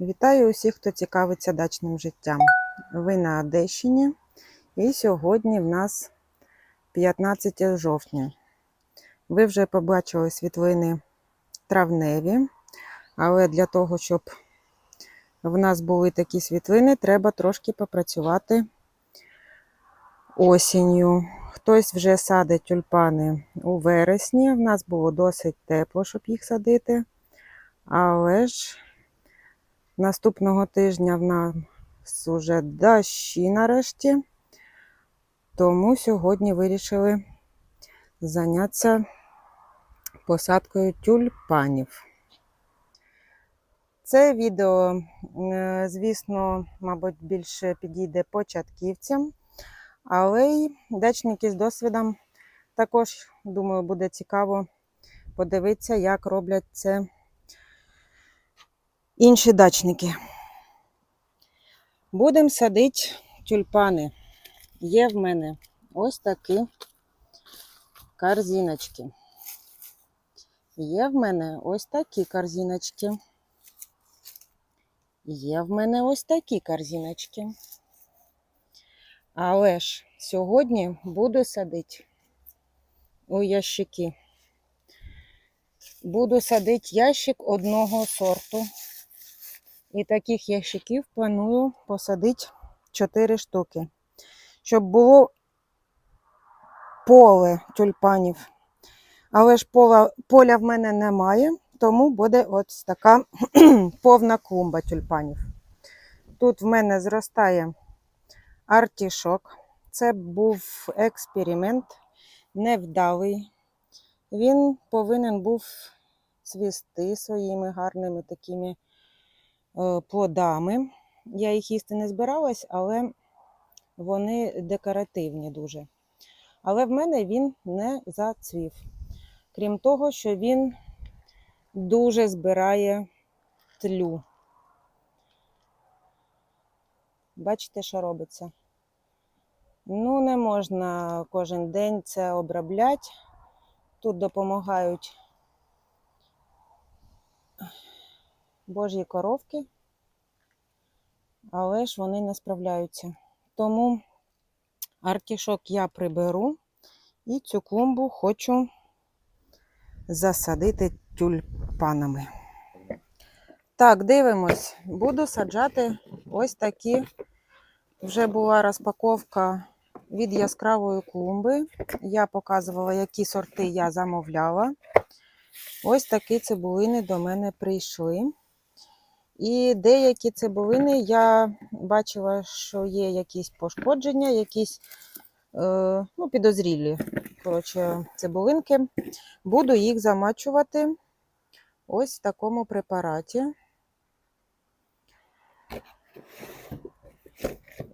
Вітаю усіх, хто цікавиться дачним життям. Ви на Одещині, і сьогодні в нас 15 жовтня. Ви вже побачили світлини травневі, але для того, щоб в нас були такі світлини, треба трошки попрацювати осінню. Хтось вже садить тюльпани у вересні. В нас було досить тепло, щоб їх садити. Але ж наступного тижня в нас вже дощі нарешті. Тому сьогодні вирішили зайнятися посадкою тюльпанів. Це відео, е, звісно, мабуть, більше підійде початківцям, але й дачники з досвідом також, думаю, буде цікаво подивитися, як роблять це інші дачники. Будемо садити тюльпани. Є в мене ось такі корзиночки. Є в мене ось такі корзиночки. Є в мене ось такі корзиночки. Але ж сьогодні буду садити у ящики. Буду садити ящик одного сорту. І таких ящиків планую посадити 4 штуки. Щоб було поле тюльпанів. Але ж поля, поля в мене немає, тому буде ось така повна клумба тюльпанів. Тут в мене зростає артішок. Це був експеримент невдалий. Він повинен був цвісти своїми гарними такими плодами. Я їх їсти не збиралась, але вони декоративні дуже. Але в мене він не зацвів. Крім того, що він дуже збирає тлю. Бачите, що робиться? Ну, не можна кожен день це обробляти. Тут допомагають божі коровки, але ж вони не справляються. Тому артішок я приберу і цю клумбу хочу засадити тюльпанами. Так, дивимось. Буду саджати ось такі. Вже була розпаковка від яскравої клумби. Я показувала, які сорти я замовляла. Ось такі цибулини до мене прийшли. І деякі цибулини я бачила, що є якісь пошкодження, якісь е, ну, підозрілі коротше, цибулинки. Буду їх замачувати ось в такому препараті.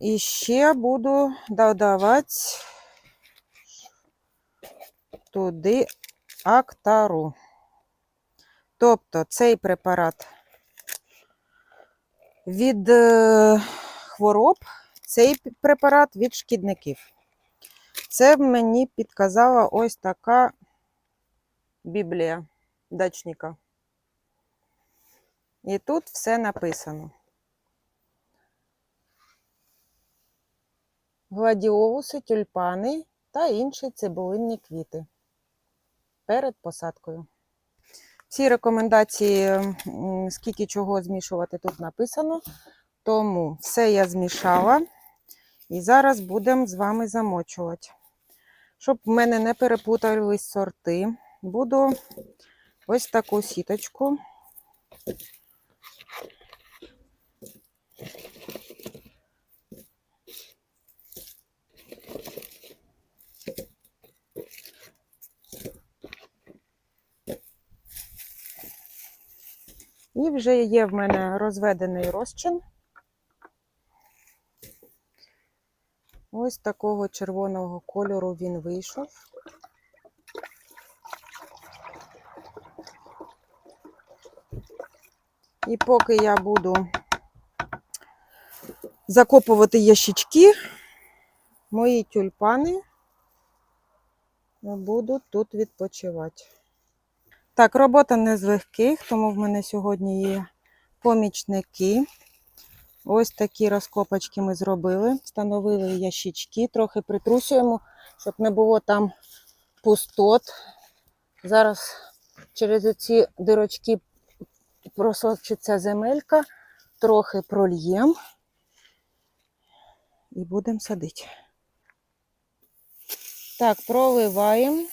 І ще буду додавати туди актару. Тобто цей препарат від е, хвороб, цей препарат від шкідників. Це мені підказала ось така біблія дачника. І тут все написано. Гладіолуси, тюльпани та інші цибулинні квіти перед посадкою. Всі рекомендації, скільки чого змішувати, тут написано. Тому все я змішала. І зараз будемо з вами замочувати. Щоб в мене не перепутались сорти, буду ось таку сіточку. І вже є в мене розведений розчин. Ось такого червоного кольору він вийшов. І поки я буду закопувати ящички, мої тюльпани будуть тут відпочивати. Так, робота не з легких, тому в мене сьогодні є помічники. Ось такі розкопочки ми зробили. Встановили ящички, трохи притрусуємо, щоб не було там пустот. Зараз через ці дирочки просочиться земелька, трохи прольєм і будемо садити. Так, проливаємо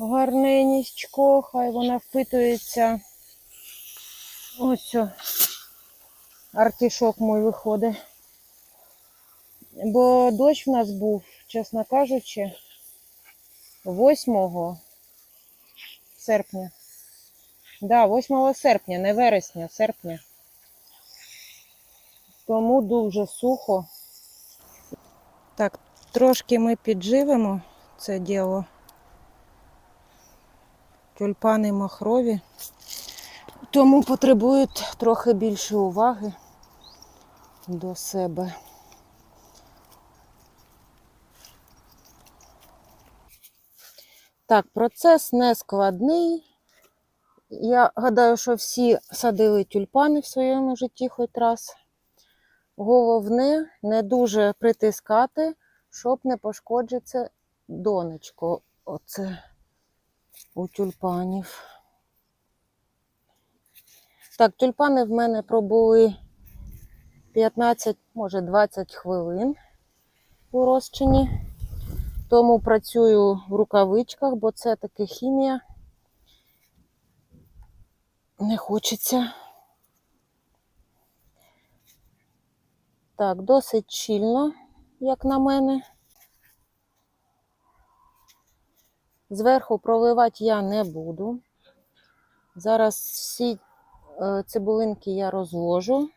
гарненечко, хай вона впитується. Ось артишок мой виходить. Бо дощ в нас був, чесно кажучи, 8 серпня. Да, 8 серпня, не вересня, серпня. Тому дуже сухо. Так, трошки ми підживемо це діло. Тюльпани махрові. Тому потребують трохи більше уваги до себе. Так, процес не складний. Я гадаю, що всі садили тюльпани в своєму житті хоч раз. Головне не дуже притискати, щоб не пошкоджити донечко. Оце у тюльпанів. Так, тюльпани в мене пробули 15, може 20 хвилин у розчині. Тому працюю в рукавичках, бо це таки хімія. Не хочеться. Так, досить щільно, як на мене. Зверху проливати я не буду. Зараз всі е, цибулинки я розложу,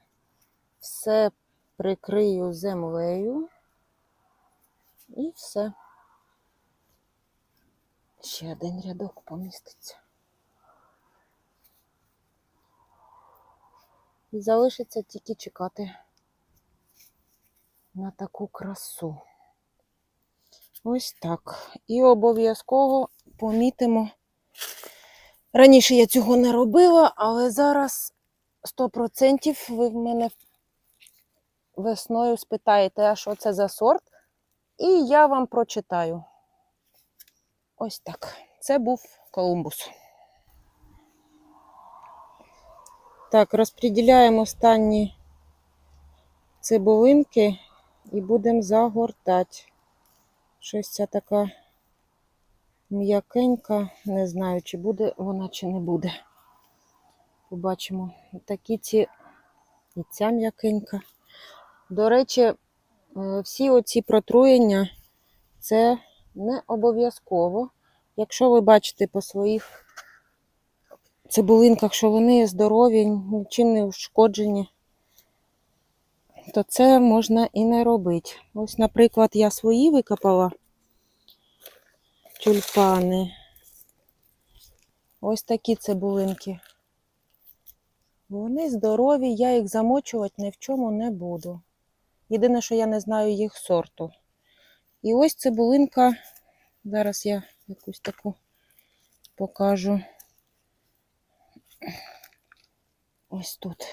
все прикрию землею і все. Ще один рядок поміститься. І залишиться тільки чекати на таку красу. Ось так. І обов'язково помітимо. Раніше я цього не робила, але зараз 100% ви в мене весною спитаєте, а що це за сорт? І я вам прочитаю. Ось так. Це був Колумбус. Так, розподіляємо останні цибулинки і будемо загортати. Щось ця така м'якенька. Не знаю, чи буде вона, чи не буде. Побачимо. Такі ці і ця м'якенька. До речі, е, всі оці протруєння це не обов'язково. Якщо ви бачите по своїх цибулинках, що вони здорові, нічим не ушкоджені, то це можна і не робити. Ось, наприклад, я свої викопала тюльпани. Ось такі цибулинки. Вони здорові, я їх замочувати ні в чому не буду. Єдине, що я не знаю їх сорту. І ось цибулинка, зараз я якусь таку покажу. Ось тут.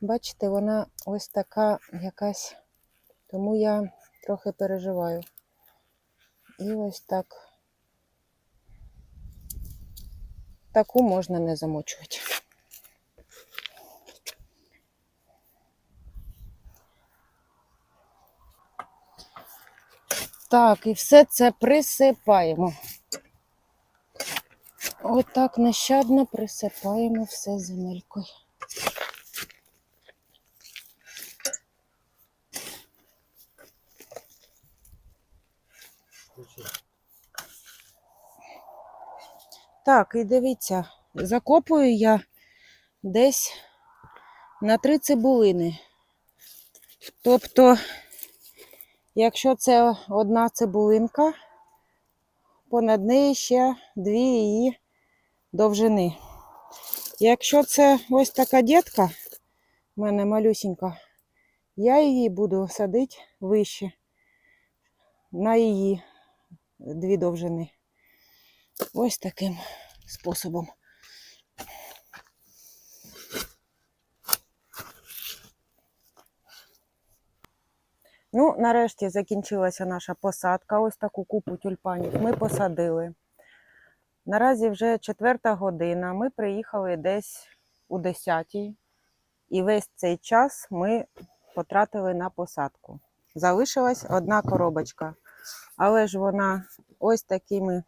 Бачите, вона ось така якась, тому я трохи переживаю. І ось так. Таку можна не замочувати. Так, і все це присипаємо. Отак нещадно присипаємо все земелькою. Так, і дивіться, закопую я десь на три цибулини. Тобто, якщо це одна цибулинка, понад нею ще дві її довжини. Якщо це ось така дітка, в мене малюсінька, я її буду садити вище на її дві довжини. Ось таким способом. Ну, нарешті закінчилася наша посадка. Ось таку купу тюльпанів ми посадили. Наразі вже четверта година. Ми приїхали десь у 10-й, і весь цей час ми потратили на посадку. Залишилась одна коробочка, але ж вона ось такими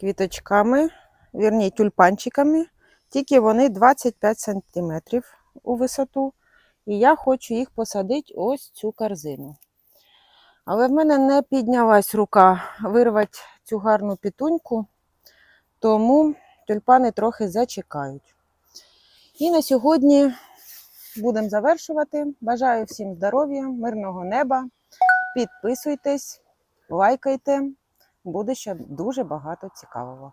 квіточками, вірні, тюльпанчиками, тільки вони 25 см у висоту. І я хочу їх посадити ось цю корзину. Але в мене не піднялась рука вирвати цю гарну пітуньку, тому тюльпани трохи зачекають. І на сьогодні будемо завершувати. Бажаю всім здоров'я, мирного неба. Підписуйтесь, лайкайте. Буде ще дуже багато цікавого.